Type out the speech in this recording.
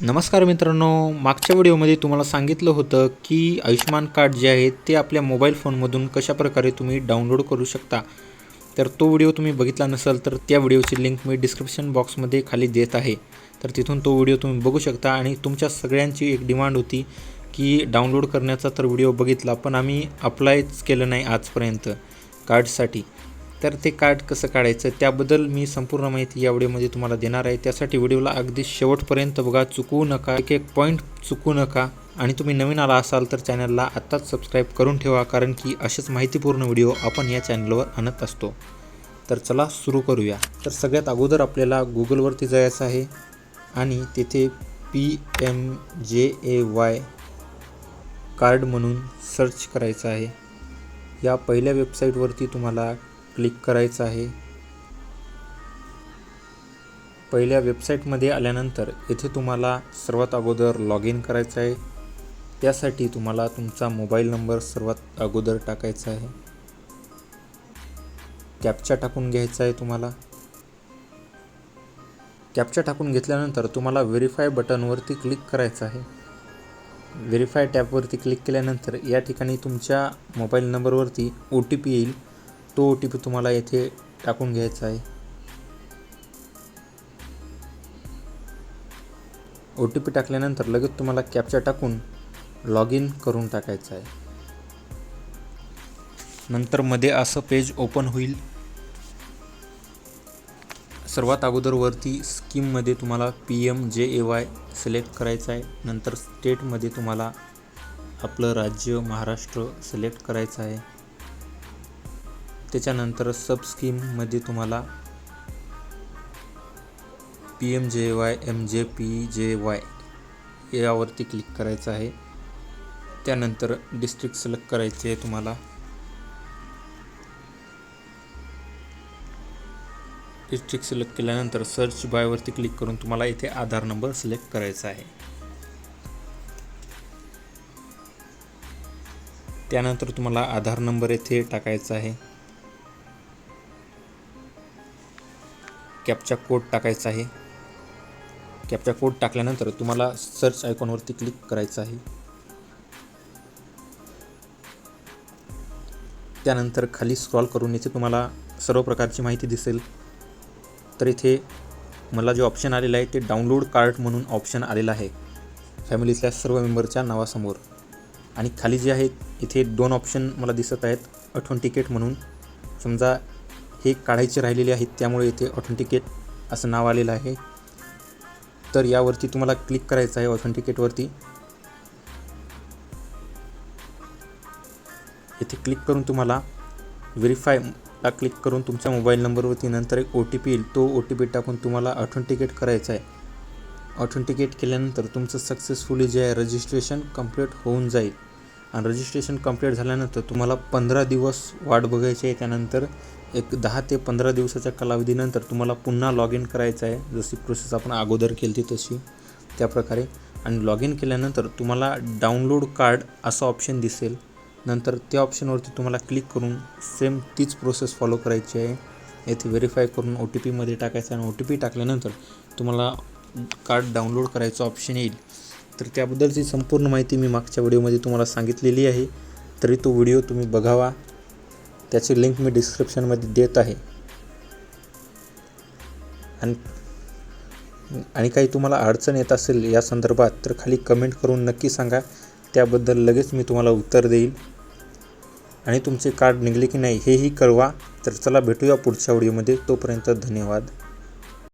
नमस्कार मित्रांनो मागच्या व्हिडिओमध्ये तुम्हाला सांगितलं होतं की आयुष्यमान कार्ड जे आहे ते आपल्या मोबाईल फोनमधून कशाप्रकारे तुम्ही डाउनलोड करू शकता. तर तो व्हिडिओ तुम्ही बघितला नसेल तर त्या व्हिडिओची लिंक मी डिस्क्रिप्शन बॉक्समध्ये खाली देत आहे. तर तिथून तो व्हिडिओ तुम्ही बघू शकता आणि तुमच्या सगळ्यांची एक डिमांड होती की डाउनलोड करण्याचा तर व्हिडिओ बघितला पण आम्ही अप्लायच केलं नाही आजपर्यंत कार्डसाठी. तर ते कार्ड कसं काढायचं त्याबद्दल मी संपूर्ण माहिती या व्हिडिओमध्ये तुम्हाला देणार आहे. त्यासाठी व्हिडिओला अगदी शेवटपर्यंत बघा चुकवू नका एक एक पॉईंट चुकू नका. आणि तुम्ही नवीन आला असाल तर चॅनलला आत्ताच सबस्क्राईब करून ठेवा कारण की असेच माहितीपूर्ण व्हिडिओ आपण या चॅनलवर आणत असतो. तर चला सुरू करूया. तर सगळ्यात अगोदर आपल्याला गुगलवरती जायचं आहे आणि तिथे P M J A Y card म्हणून सर्च करायचं आहे. या पहिल्या वेबसाईटवरती तुम्हाला क्लिक करायचं आहे. पहिल्या वेबसाईटमध्ये आल्यानंतर येथे तुम्हाला सर्वात अगोदर लॉग इन करायचं आहे. त्यासाठी तुम्हाला तुमचा मोबाईल नंबर सर्वात अगोदर टाकायचा आहे. कॅपचा टाकून घ्यायचा आहे तुम्हाला. कॅपचा टाकून घेतल्यानंतर तुम्हाला व्हेरीफाय बटनवरती क्लिक करायचं आहे. व्हेरीफाय टॅबवरती क्लिक केल्यानंतर या ठिकाणी तुमच्या मोबाईल नंबरवरती ओ टी पी येईल. तो ओ टी पी तुम्हाला येथे टाकून घ्यायचा आहे. ओ टी पी टाकल्यानंतर लगेच तुम्हाला कॅप्चा टाकून लॉग इन करून टाकायचं आहे. नंतर मध्ये असं पेज ओपन होईल. सर्वात अगोदर वरती स्कीममध्ये तुम्हाला P M J A Y select करायचं आहे. नंतर स्टेटमध्ये तुम्हाला आपलं राज्य महाराष्ट्र सिलेक्ट करायचं आहे. त्याच्यानंतर सब स्कीममध्ये तुम्हाला P M J Y M J P J Y यावरती क्लिक करायचं आहे. त्यानंतर डिस्ट्रिक्ट सिलेक्ट करायचे आहे तुम्हाला. डिस्ट्रिक्ट सिलेक्ट केल्यानंतर सर्च बायवरती क्लिक करून तुम्हाला इथे आधार नंबर सिलेक्ट करायचा आहे. त्यानंतर तुम्हाला आधार नंबर येथे टाकायचा आहे. कॅपचा कोड टाकायचा आहे. कॅपचा कोड टाकल्यानंतर तुम्हाला सर्च आयकॉनवरती क्लिक करायचं आहे. त्यानंतर खाली स्क्रॉल करून इथे तुम्हाला सर्व प्रकारची माहिती दिसेल. तर इथे मला जे ऑप्शन आलेलं आहे ते डाउनलोड कार्ड म्हणून ऑप्शन आलेलं आहे. फॅमिलीतल्या सर्व मेंबरच्या नावासमोर. आणि खाली जे आहेत इथे दोन ऑप्शन मला दिसत आहेत. अठवण तिकीट म्हणून. समजा हे काढायचे राहिलेले आहेत त्यामुळे इथे ऑथेंटिकेट असं नाव आलेलं आहे. तर यावरती तुम्हाला क्लिक करायचं आहे ऑथेंटिकेटवरती इथे क्लिक करून तुम्हाला व्हेरीफायला क्लिक करून तुमच्या मोबाईल नंबरवरती नंतर एक ओ टी पी येईल. तो ओ टी पी टाकून तुम्हाला ऑथेंटिकेट करायचं आहे. ऑथेंटिकेट केल्यानंतर तुमचं सक्सेसफुली जे आहे रजिस्ट्रेशन कंप्लीट होऊन जाईल. आणि रजिस्ट्रेशन कंप्लीट झाल्यानंतर तुम्हाला पंधरा दिवस वाट बघायची आहे. त्यानंतर एक दहा ते पंधरा दिवसाच्या कालावधीनंतर तुम्हाला पुन्हा लॉग इन करायचं आहे. जशी प्रोसेस आपण अगोदर केली होती तशी त्याप्रकारे आणि लॉग इन केल्यानंतर तुम्हाला डाउनलोड कार्ड असं ऑप्शन दिसेल. नंतर त्या ऑप्शनवरती तुम्हाला क्लिक करून सेम तीच प्रोसेस फॉलो करायची आहे. येथे व्हेरीफाय करून ओ टी पीमध्ये टाकायचं आणि ओ टी पी टाकल्यानंतर तुम्हाला कार्ड डाउनलोड करायचं ऑप्शन येईल. तर त्याबद्दलची संपूर्ण माहिती मी मागच्या व्हिडिओमध्ये तुम्हाला सांगितलेली आहे. तरी तो व्हिडिओ तुम्ही बघावा. त्याची लिंक मी डिस्क्रिप्शनमध्ये देत आहे. आणि आणि काही तुम्हाला अडचण येत असेल या संदर्भात तर खाली कमेंट करून नक्की सांगा. त्याबद्दल लगेच मी तुम्हाला उत्तर देईल. आणि तुमचे कार्ड निघले की नाही हेही कळवा. तर चला भेटूया पुढच्या व्हिडिओमध्ये. तोपर्यंत धन्यवाद.